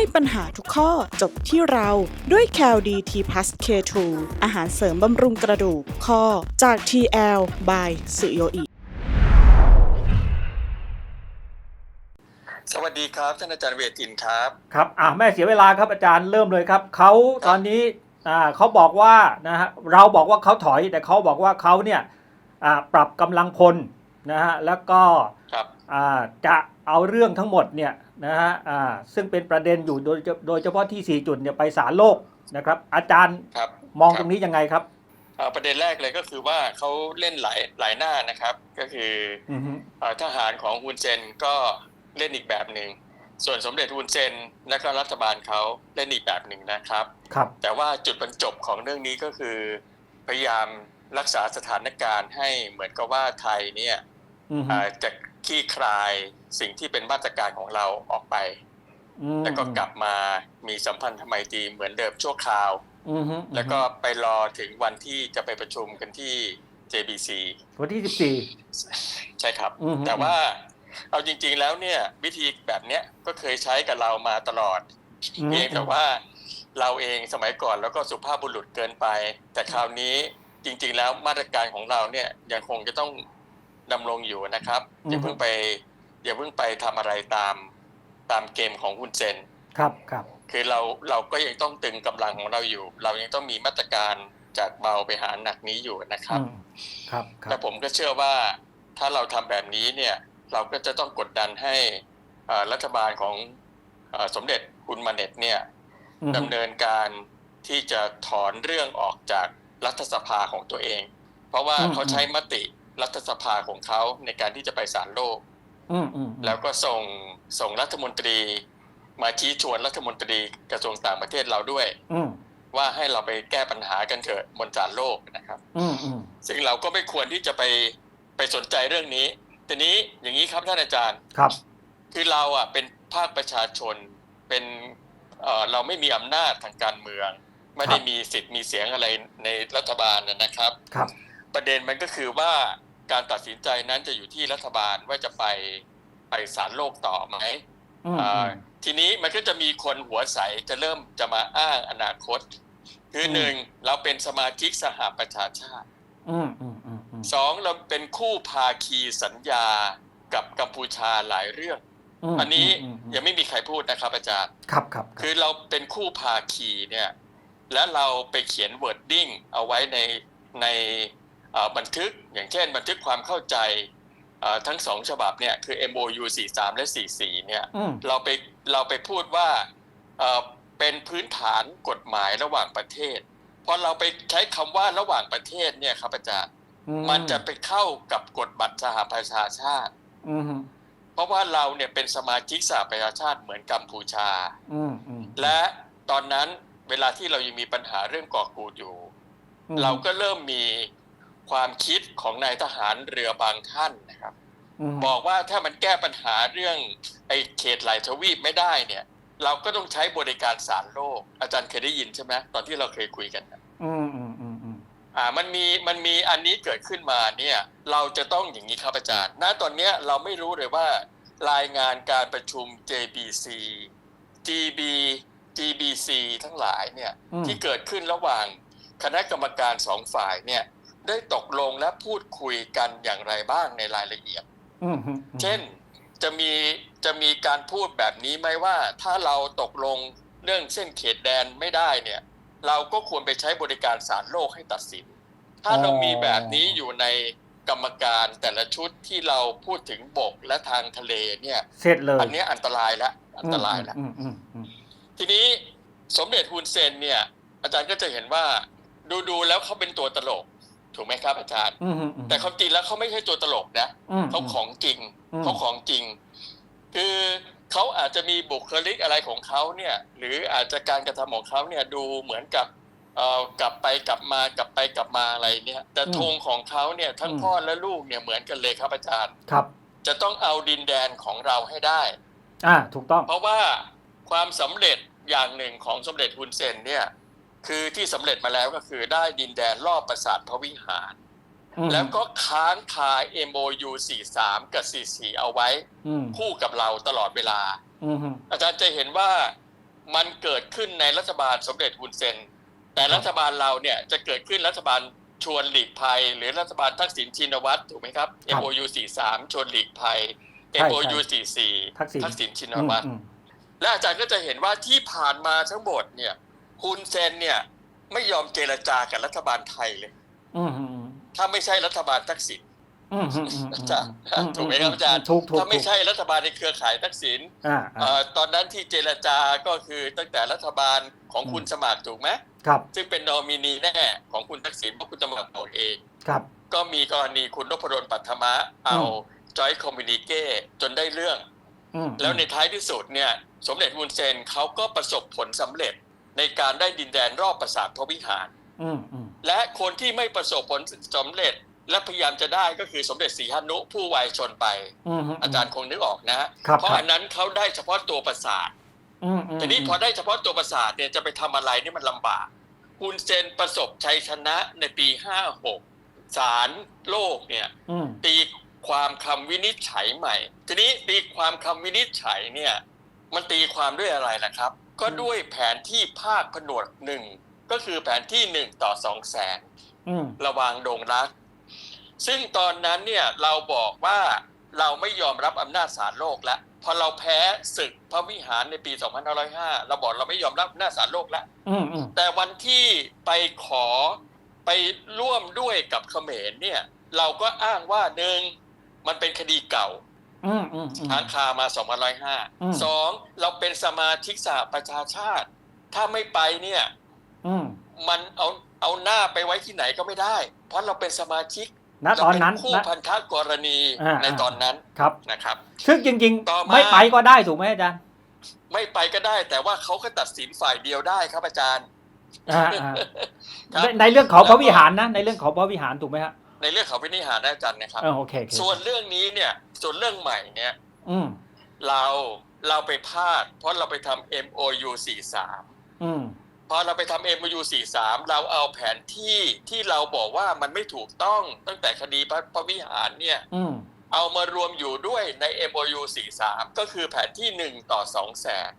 ให้ปัญหาทุกข้อจบที่เราด้วย c a l d t p l u s K2 อาหารเสริมบำรุงกระดูกข้อจาก TL by สุโยอิสวัสดีครับท่านอาจารย์เวทินครับครับอ่าแม่เสียเวลาครับอาจารย์เริ่มเลยครับเขาตอนนี้อ่าเขาบอกว่านะฮะเราบอกว่าเขาถอยแต่เขาบอกว่าเขาเนี่ยอ่าปรับกำลังพลนะฮะแล้วก็ครับอ่าจะ เอาเรื่องทั้งหมดเนี่ยนะฮะอ่าซึ่งเป็นประเด็นอยู่โดยโดยเฉพาะที่ 4 จุดเนี่ยไปศาลโลกนะครับ อาจารย์ครับมองครับตรงนี้ยังไงครับเอ่อประเด็นแรกเลยก็คือว่าเขาเล่นหลายหลายหน้านะครับ ก็คืออือฮึเอ่อทหารของฮุนเซนก็เล่นอีกแบบหนึ่งส่วนสมเด็จฮุนเซนและก็รัฐบาลเขาเล่นอีกแบบหนึ่งนะครับครับ แต่ว่าจุดบรรจบของเรื่องนี้ก็คือ พยายามรักษาสถานการณ์ให้เหมือนกับว่าไทยเนี่ยอือฮึเอ่อจะ คลี่คลายสิ่งที่เป็นมาตรการของเราออกไปอืมแล้วก็กลับมามีสัมพันธไมตรีเหมือนเดิมชั่วคราวอือฮึแล้วก็ไปรอถึงวันที่จะไปประชุมกันที่ JBC วันที่ใช่ครับอือฮึแต่ว่าเอาจริง ๆ แล้วเนี่ยวิธีแบบเนี้ยก็เคยใช้กับเรามาตลอด14อืมเพียงแต่ว่าเราเองสมัยก่อนแล้วก็สุภาพบุรุษเกินไป แต่คราวนี้จริง ๆ แล้วมาตรการของเราเนี่ยยังคงจะต้อง ดำรงอยู่นะครับอย่าเพิ่งไปอย่าเพิ่งไปทำอะไรตามตามเกมของคุณเซนครับครับ คือเราเราก็ยังต้องตึงกำลังของเราอยู่ เรายังต้องมีมาตรการจากเบาไปหาหนักนี้อยู่นะครับอืมครับคและรับผมก็เชื่อว่าถ้าเราทำแบบนี้เนี่ย เราก็จะต้องกดดันให้เอ่อรัฐบาลของเอ่อสมเด็จคุณมาเน็ตเนี่ยอือฮึดำเนินการที่จะถอนเรื่องออกจากรัฐสภาของตัวเอง เพราะว่าเขาใช้มติ รัฐสภาของเขาในการที่จะไปศาลโลกอืมอืมแล้วก็ส่งส่งรัฐมนตรี มาชี้ชวนรัฐมนตรีกระทรวงต่างประเทศเราด้วยอืมว่าให้เราไปแก้ปัญหากันเถิดบนศาลโลกนะครับอืมอืมซึ่งเราก็ไม่ควรที่จะไปไปสนใจเรื่องนี้ทีนี้อย่างนี้ครับท่านอาจารย์ครับ คือเราอะเป็นภาคประชาชนเป็นเอ่อเราไม่มีอำนาจทางการเมือง ไม่ได้มีสิทธิ์มีเสียงอะไรในรัฐบาลนะนะครับ ครับ ประเด็นมันก็คือว่า การตัดสินใจนั้นจะอยู่ที่รัฐบาลว่าจะไปไปศาลโลกต่อไหมอืมอ่าอืมทีนี้มันก็จะมีคนหัวใสจะเริ่มจะมาอ้างอนาคต คืออืมหนึ่งเราเป็นสมาชิกสหประชาชาติอืมอืมอืมอืมสองเราเป็นคู่ภาคีสัญญากับกัมพูชาหลายเรื่องมอันนี้อืมอืมยังไม่มีใครพูดนะครับอาจารย์ครับครับครับ คือเราเป็นคู่ภาคีเนี่ย และเราไปเขียน wording เอาไว้ในในเอ่อ บันทึกอย่างเช่น บันทึกความเข้าใจเอ่อทั้งสองฉบับเนี่ยคือ MOU 43 และ 44 เนี่ยอืมเราไปเราไปพูดว่าเอ่อเป็นพื้นฐานกฎหมายระหว่างประเทศพอเราไปใช้คำว่าระหว่างประเทศเนี่ยครับอาจารย์อืมันจะไปเข้ากับกฎบัตรสหประชาชาติอืมเพราะว่าเราเนี่ยเป็นสมาชิกสหประชาชาติเหมือนกัมพูชาอืมอืมและตอนนั้นเวลาที่เรายังมีปัญหาเรื่องก่อกูดอยู่อืมเราก็เริ่มมี ความคิดของนายทหารเรือบางท่านนะครับมบอกว่าถ้ามันแก้ปัญหาเรื่องไอ้เขตไหลทวีปไม่ได้เนี่ย เราก็ต้องใช้บริการสารโลก อาจารย์เคยได้ยินใช่ไหมตอนที่เราเคยคุยกันนะอืมอืมอืมอืมอ่ามันมีมันมีอันนี้เกิดขึ้นมาเนี่ย เราจะต้องอย่างนี้ครับอาจารย์ณตอนเนี้ยเราไม่รู้เลยว่ารายงานการประชุม JBC GB GBC ทั้งหลายเนี่ยอืมที่เกิดขึ้นระหว่างคณะกรรมการสองฝ่ายเนี่ย ได้ตกลงและพูดคุยกันอย่างไรบ้างในรายละเอียดอืมอืมเช่นจะมีจะมีการพูดแบบนี้ไหมว่า ถ้าเราตกลงเรื่องเส้นเขตแดนไม่ได้เนี่ย เราก็ควรไปใช้บริการศาลโลกให้ตัดสิน ถ้าเรามีแบบนี้อยู่ในกรรมการแต่ละชุดที่เราพูดถึงบกและทางทะเลเนี่ยเสร็จเลยอันเนี้ยอันตรายแล้วอันตรายแล้วอืมอืมอืมทีนี้สมเด็จฮุนเซนเนี่ย อาจารย์ก็จะเห็นว่า ดูดูๆแล้วเขาเป็นตัวตลก ถูกไหมครับอาจารย์ อืมอืมอืม แต่ความจริงแล้วเขาไม่ใช่ตัวตลกนะอืมเขาของจริงอืม เขาของจริง คือเขาอาจจะมีบุคลิกอะไรของเขาเนี่ย หรืออาจจะการกระทำของเขาเนี่ยดูเหมือนกับเอ่อกลับไปกลับมากลับไปกลับมาอะไรเนี่ยแต่ธงของเขาเนี่ยทั้งพ่อและลูกเนี่ยเหมือนกันเลยครับอาจารย์ ครับ จะต้องเอาดินแดนของเราให้ได้ อ่า ถูกต้อง เพราะว่าความสำเร็จอย่างหนึ่งของสมเด็จฮุนเซนเนี่ย คือที่สำเร็จมาแล้วก็คือได้ดินแดนรอบปราสาทพระวิหาร อืมแล้วก็ค้างคา MOU 43 กับ 44 เอาไว้อืมคู่กับเราตลอดเวลา อืมอาจารย์จะเห็นว่ามันเกิดขึ้นในรัฐบาลสมเด็จฮุนเซน แต่รัฐบาลเราเนี่ยจะเกิดขึ้นรัฐบาลชวนหลีกภัย หรือรัฐบาลทักษิณชินวัตรถูกไหมครับครับ MOU 43 ชวนหลีกภัยใช่ MOU 44ทักษิณทักษิณชินอืมวัตร อืมและอาจารย์ก็จะเห็นว่าที่ผ่านมาทั้งหมดเนี่ย ฮุนเซนเนี่ย ไม่ยอมเจรจากับรัฐบาลไทยเลยอืมอืมอืมถ้าไม่ใช่รัฐบาลทักษิณอืมอืมอืมอาจารย์อืถูกไหมครับอาจารย์ถูกถูกถ้าไม่ถูกใช่รัฐบาลในเครือข่ายทักษิณอ่าเอ่อ่าอตอนนั้นที่เจรจาก็คือตั้งแต่รัฐบาลของคุณอืมสมัครถูกไหมครับซึ่งเป็นนอมินีแน่ของคุณทักษิณเพราะคุณสมัครบอกเองครับ ก็มีกรณีคุณนพดลปัทมะเอาอืมจอยคอมมินิเก้จนได้เรื่องอืมแล้วในท้ายที่สุดเนี่ย สมเด็จฮุนเซนเขาก็ประสบผลสำเร็จ ในการได้ดินแดนรอบปราสาทพระวิหารอืมอืมและคนที่ไม่ประสบผลสำเร็จและพยายามจะได้ก็คือสมเด็จศรีหนุผู้วายชนไปอืมมอาจารย์คงนึกออกนะครับเพราะครับอันนั้นเขาได้เฉพาะตัวปราสาทอืมอืมทีนี้พอได้เฉพาะตัวปราสาทเนี่ยจะไปทำอะไรนี่มันลำบากฮุนเซนประสบชัยชนะในปี56ศาลโลกเนี่ยอืมตีความคำวินิจฉัยใหม่ ทีนี้ตีความคำวินิจฉัยเนี่ย มันตีความด้วยอะไรล่ะครับ ก็ด้วยแผนที่ภาคผนวกหนึ่งก็คือแผนที่หนึ่งต่อสองแสนอืมระหวางดงรัก ซึ่งตอนนั้นเนี่ยเราบอกว่าเราไม่ยอมรับอำนาจศาลโลกแล้วพอเราแพ้ศึกพระวิหารในปี 2505 เราบอกเราไม่ยอมรับอำนาจศาลโลกแล้วอืมอืมแต่วันที่ไปขอไปร่วมด้วยกับเขมรเนี่ย เราก็อ้างว่าหนึ่งมันเป็นคดีเก่า อืมอืมอืมค้างคามาอืม2505สองเราเป็นสมาชิกสหประชาชาติ ถ้าไม่ไปเนี่ยอืมมันเอาเอาหน้าไปไว้ที่ไหนก็ไม่ได้ เพราะเราเป็นสมาชิกณตอนนั้นเราเป็คู่นะพันธกรณีอ่าในตอนนั้นครับนะครับ ซึ่งจริงต่อๆมาไม่ไปก็ได้ถูกไหมอาจารย์ไม่ไปก็ได้ แต่ว่าเขาก็ตัดสินฝ่ายเดียวได้ครับอาจารย์อ่าอ่าครับในในเรื่องเขาพระวิหารนะในเรื่องเขาพระวิหารถูกไหมฮะ ในเรื่องเขาพินิหารนะอาจารย์นะครับเออโอเคโอเคส่วนเรื่องนี้เนี่ย ส่วนเรื่องใหม่เนี่ย อืมเราเราไปพลาด เพราะเราไปทำ MOU 43อืมพอเราไปทำ MOU 43 เราเอาแผนที่ที่เราบอกว่ามันไม่ถูกต้องตั้งแต่คดีพระพระวิหารเนี่ยอืมเอามารวมอยู่ด้วยใน MOU 43 ก็คือแผนที่ 1 ต่อ2แสน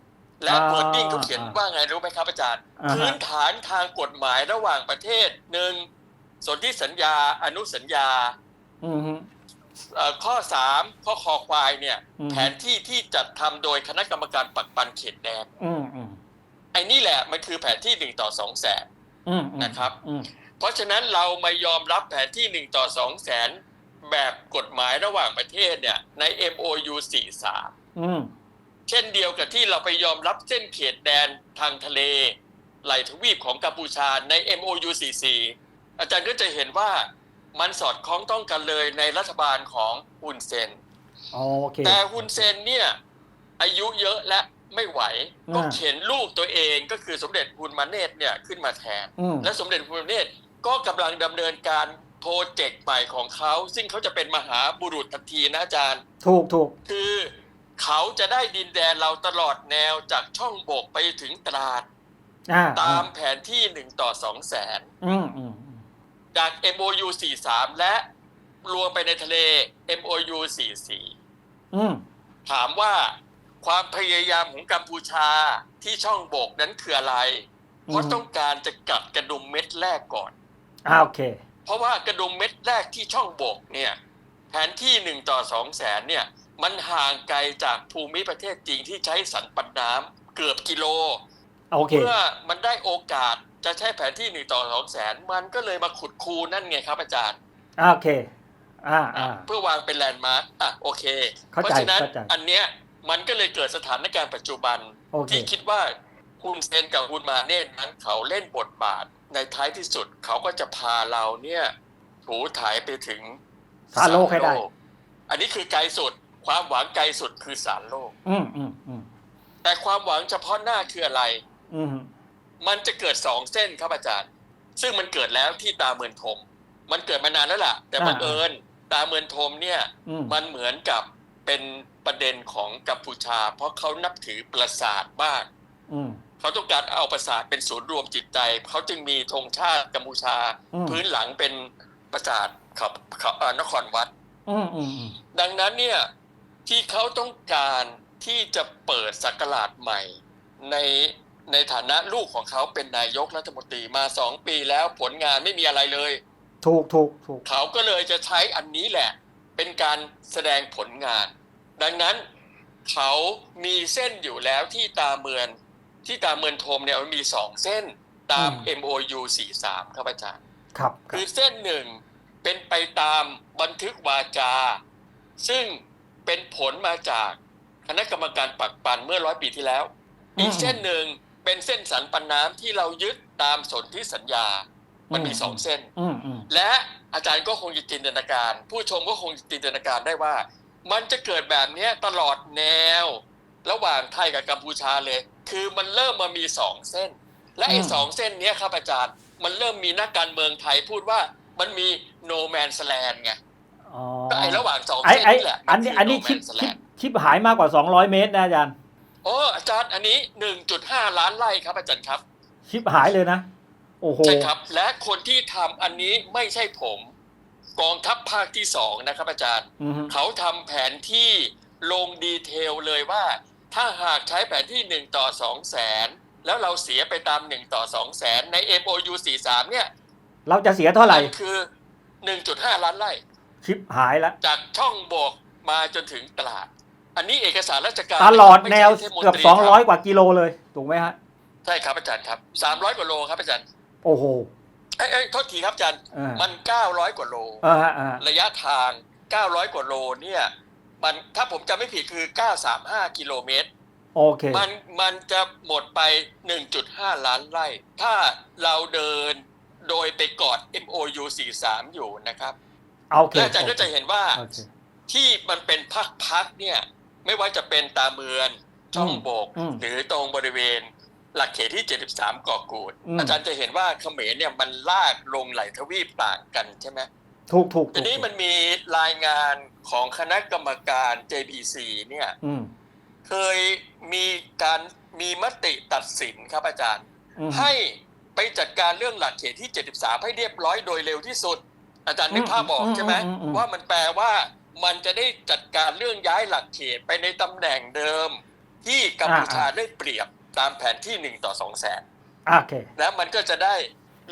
และอ่าเวิร์ดดิ้งเขาเขียนว่าไงรู้ไหมครับอาจารย์อ่าฮะพื้นฐานทางกฎหมายระหว่างประเทศหนึ่ง สนธิสัญญาอนุสัญญาอืมฮึเอ่อข้อ3ข้อคอควายเนี่ยอืมแผนที่ที่จัดทำโดยคณะกรรมการปักปันเขตแดนอืมอืมไอ้นี่แหละมันคือแผนที่1ต่อ2แสนอืมอืมนะครับอืมเพราะฉะนั้นเรามายอมรับแผนที่1ต่อ2แสนแบบกฎหมายระหว่างประเทศเนี่ย ใน MOU 43อืมเช่นเดียวกับที่เราไปยอมรับเส้นเขตแดนทางทะเลไหลทวีปของกัมพูชาใน MOU 44 อาจารย์ก็จะเห็นว่ามันสอดคล้องต้องกันเลยในรัฐบาลของฮุนเซนโอเคแต่ฮุนเซนเนี่ยอายุเยอะและไม่ไหวอ่าก็เข็นลูกตัวเองก็คือสมเด็จฮุนมาเนตเนี่ยขึ้นมาแทนอืมและสมเด็จฮุนมาเนตก็กำลังดำเนินการโปรเจกต์ใหม่ของเขา ซึ่งเขาจะเป็นมหาบุรุษทันทีนะอาจารย์ ถูกถูกคือเขาจะได้ดินแดนเราตลอดแนวจากช่องบกไปถึงตราดอ่าตามแผนที่หนึ่งต่อสองแสนอืมอืมอืม จาก MOU 43 และรวมไปในทะเล MOU 44อืมถามว่าความพยายามของกัมพูชาที่ช่องบกนั้นคืออะไร เพราะต้องการจะกัดกระดุมเม็ดแรกก่อนอ่าโอเค เพราะว่ากระดุมเม็ดแรกที่ช่องบกเนี่ยแผนที่หนึ่งต่อสองแสนเนี่ย มันห่างไกลจากภูมิประเทศจริงที่ใช้สันปันน้ำเกือบกิโลโอเคเมื่อมันได้โอกาส จะใช้แผนที่หนึ่งต่อสองแสนมันก็เลยมาขุดคูนั่นไงครับ อาจารย์อ่าโอเคอ่าอ่าเพื่อวางเป็นแลนด์มาร์กอะโอเคเข้าใจเพราะฉะนั้นเข้าใจอันเนี้ยมันก็เลยเกิดสถานการณ์ปัจจุบันโอเคที่คิดว่าคุณเซนกับคุณมาเนตนั้นเขาเล่นบทบาท ในท้ายที่สุดเขาก็จะพาเราเนี่ยถูถ่ายไปถึงสารโลกให้ได้สารโลกอันนี้คือไกลสุด ความหวังไกลสุดคือสารโลก อืมอืมอืมแต่ความหวังเฉพาะหน้าคืออะไร อืม มันจะเกิดสองเส้นครับอาจารย์ ซึ่งมันเกิดแล้วที่ตาเมือนทม มันเกิดมานานแล้วล่ะ แต่บังเอิญตาเมือนทมเนี่ยอืมมันเหมือนกับเป็นประเด็นของกัมพูชา เพราะเขานับถือปราสาทมากอืมเขาต้องการเอาปราสาทเป็นศูนย์รวมจิตใจ เขาจึงมีธงชาติกัมพูชาอืมพื้นหลังเป็นปราสาทขับขับเอ่อนครวัดอืมอืมอืมดังนั้นเนี่ยที่เขาต้องการที่จะเปิดสักราชใหม่ใน ในฐานะลูกของเขาเป็นนายกรัฐมนตรีมาสองปีแล้วผลงานไม่มีอะไรเลย ถูกถูกถูกเขาก็เลยจะใช้อันนี้แหละ เป็นการแสดงผลงาน ดังนั้นเขามีเส้นอยู่แล้วที่ตาเมือนที่ตาเมือนโทมเนี่ยมันมีสองเส้นตาม MOU 43ครับอาจารย์ครับครัคืบอเส้นหนึ่งเป็นไปตามบันทึกวาจา ซึ่งเป็นผลมาจากคณะกรรมการปักปันเมื่อร้อยปีที่แล้ว อีกเส้นหนึ่ง เป็นเส้นสันปันน้ำที่เรายึดตามสนธิสัญญา มันมีสองเส้นอืมอืมและอาจารย์ก็คงจะจินตนาการ ผู้ชมก็คงจะจินตนาการได้ว่า มันจะเกิดแบบเนี้ยตลอดแนว ระหว่างไทยกับกัมพูชาเลย คือมันเริ่มมามีสองเส้น และไอ้สองเส้นเนี้ยครับอาจารย์ มันเริ่มมีนักการเมืองไทยพูดว่ามันมี no man's land ไงอ๋อก็ไอ้ระหว่างสองไอ้เส้นไอ้นี่แหละอันนี้มัอันนี้คืชิป no man's ชิป land ชิปหายมากกว่า200เมตรนะอาจารย์ โอ้อาจารย์อันนี้1.5ล้านไร่ครับอาจารย์ครับ ชิปหายเลยนะ โอ้โห ใช่ครับ และคนที่ทำอันนี้ไม่ใช่ผม กองทัพภาคที่สองนะครับ อาจารย์ อืมฮึ เขาทำแผนที่ลงดีเทลเลยว่า ถ้าหากใช้แผนที่1ต่อ2แสนแล้วเราเสียไปตาม1ต่อ2แสนใน MOU 43เนี่ยเราจะเสียเท่าไหร่ มันคือ1.5ล้านไร่ ชิปหายแล้วจากช่องโบกมาจนถึงตลาด อันนี้เอกสารราชการตลอดแนวไม่ใช่ทศมนเกือบตรีค200กว่ากิโลเลยถูกไหมฮะใช่ครับอาจารย์ครับ300กว่าโลครับอาจารย์ โอ้โหเอ้ยเอ้ยโทษทีครับอาจารย์เออมัน900กว่าโลเออฮะเออระยะทาง900กว่าโลเนี่ยมันถ้าผมจำไม่ผิดคือ 935 กิโลเมตร โอเค มันมันจะหมดไป 1.5 ล้านไร่ ถ้าเราเดินโดยไปกอด MOU 43 อยู่นะครับโอเคและอาจารย์ก็จะเห็นว่าโอเคที่มันเป็นพักๆเนี่ย ไม่ว่าจะเป็นตาเมือนช่องโบกอืมหรือตรงบริเวณหลักเขตที่ 73ก่อกูดอืมอาจารย์จะเห็นว่าเขมรเนี่ยมันลากลงไหลทวีปต่างกันใช่ไหมถูกถูกถูทีกนี้มันมีรายงานของคณะกรรมการ JPC เนี่ยอืมเคยมีการมีมติตัดสินครับอาจารย์อืมให้ไปจัดการเรื่องหลักเขตที่ 73 ให้เรียบร้อยโดยเร็วที่สุด อาจารย์นึกภาพออกใช่ไหมอืมอืมอืมว่ามันแปลว่า มันจะได้จัดการเรื่องย้ายหลักเขตไปในตำแหน่งเดิม ที่กัมพูชาได้เปรียบตามแผนที่1ต่อ2แสนโอเคแล้วมันก็จะได้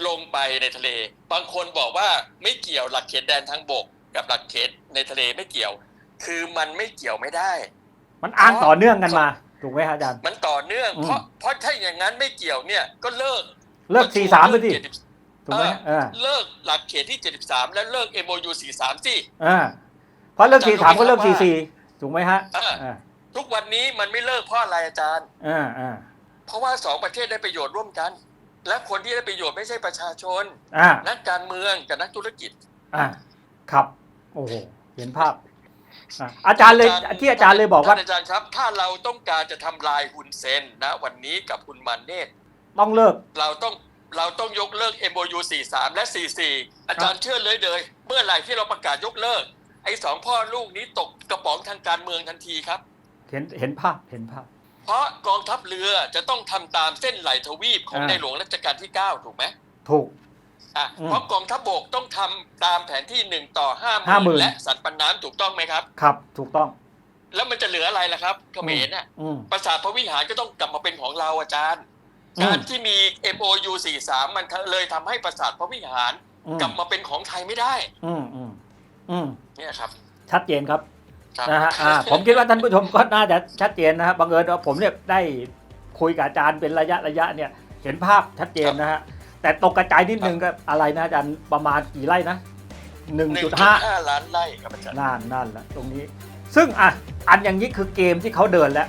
ลงไปในทะเล บางคนบอกว่าไม่เกี่ยวหลักเขตแดนทางบก กับหลักเขตในทะเลไม่เกี่ยว คือมันไม่เกี่ยวไม่ได้ มันอ้างต่อเนื่องกันมาถูกไหมฮะอาจารย์มันต่อเนื่องอืมเพราะเพราะถ้าอย่างนั้นไม่เกี่ยวเนี่ยก็เลิกเลิกสี่สามไปสิเจ็ดถูกไหมเออเลิกหลักเขตที่73แล้วเลิก MOU 43สิอ่า เพราะเลิกสี่สามก็เลิกจำไว้สี่ว่าสี่ถูกไหมฮะอ่าอ่าทุกวันนี้มันไม่เลิกเพราะอะไรอาจารย์อ่าอ่าเพราะว่าสองประเทศได้ประโยชน์ร่วมกัน และคนที่ได้ประโยชน์ไม่ใช่ประชาชนอ่านักการเมืองกับนักธุรกิจอ่าครับ โอ้โหเห็นภาพอะอาจารย์เลยที่อาจารย์เลยบอกว่าท่นอาจารย์ครับ ถ้าเราต้องการจะทำลายฮุนเซนนะวันนี้กับคุณมันเนตรต้องเลิกเราต้องเราต้องยกเลิก MOU 43 และ 44 อาจารย์เชื่อเลยเลย เมื่อไหร่ที่เราประกาศยกเลิกไอ้สองพ่อลูกนี้ตกกระป๋องทางการเมืองทันทีครับ เห็นเห็นภาพเห็นภาพ เพราะกองทัพเรือจะต้องทำตามเส้นไหลทวีปของอ่าในหลวงรัชกาลที่ 9 ถูกไหมถูกอะอืมเพราะกองทัพบกต้องทำตามแผนที่1ต่อ5 50,000 0,000และสันปันน้ำถูกต้องไหมครับ ครับ ถูกต้อง แล้วมันจะเหลืออะไรล่ะครับเขมรน่ะอืมปราสาทพระวิหารก็ต้องกลับมาเป็นของเราอาจารย์อืมการที่มี MOU 43 มันเลยทำให้ปราสาทพระวิหารอืมกลับมาเป็นของไทยไม่ได้ อืม อืมอืมเนี่ยครับ ชัดเจนครับครับนะฮะอ่าผมคิดว่าท่านผู้ชมก็น่าจะชัดเจนนะฮะบังเอิญว่าผมเนี่ยได้คุยกับอาจารย์เป็นระยะระยะเนี่ย เห็นภาพชัดเจนนะฮะแต่ตกกระจายนิดนึงก็อะไรนะอาจารย์ประมาณกี่ไร่นะหนึ่งจุดห้า1.5ล้านไร่ครับอาจารย์นั่นนั่นแหละตรงนี้ ซึ่งอะอันอย่างนี้คือเกมที่เขาเดินแล้ว